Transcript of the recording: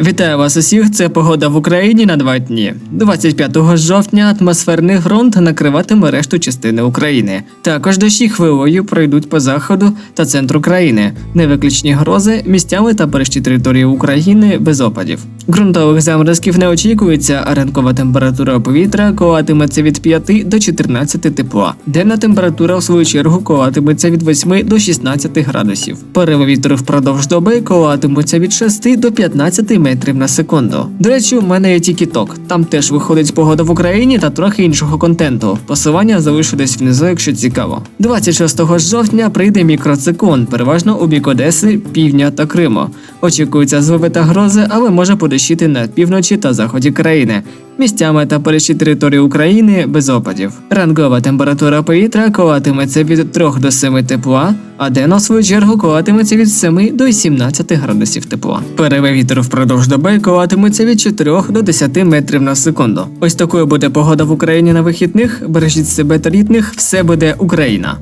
Вітаю вас усіх. Це погода в Україні на два дні. 25 жовтня атмосферний ґрунт накриватиме решту частини України. Також дощі хвилою пройдуть по заходу та центру країни. Невиключні грози місцями та перші території України без опадів. Ґрунтових заморозків не очікується, а ранкова температура повітря коливатиметься від 5 до 14 тепла. Денна температура, в свою чергу, коливатиметься від 8 до 16 градусів. Пориви вітру впродовж доби коливатимуться від 6 до 15 метрів на секунду. До речі, у мене є тік-ток. Там теж виходить погода в Україні та трохи іншого контенту. Посилання залишу десь внизу, якщо цікаво. 26 жовтня прийде мікроциклон, переважно у бік Одеси, півдня та Криму. Очікуються зливи та грози, але може подощити на півночі та заході країни. Місцями та перші території України без опадів. Ранкова температура повітря коливатиметься від 3 до 7 тепла, а денно, в свою чергу, коливатиметься від 7 до 17 градусів тепла. Переве вітру впродовж доби коливатиметься від 4 до 10 метрів на секунду. Ось такою буде погода в Україні на вихідних. Бережіть себе та рідних, все буде Україна.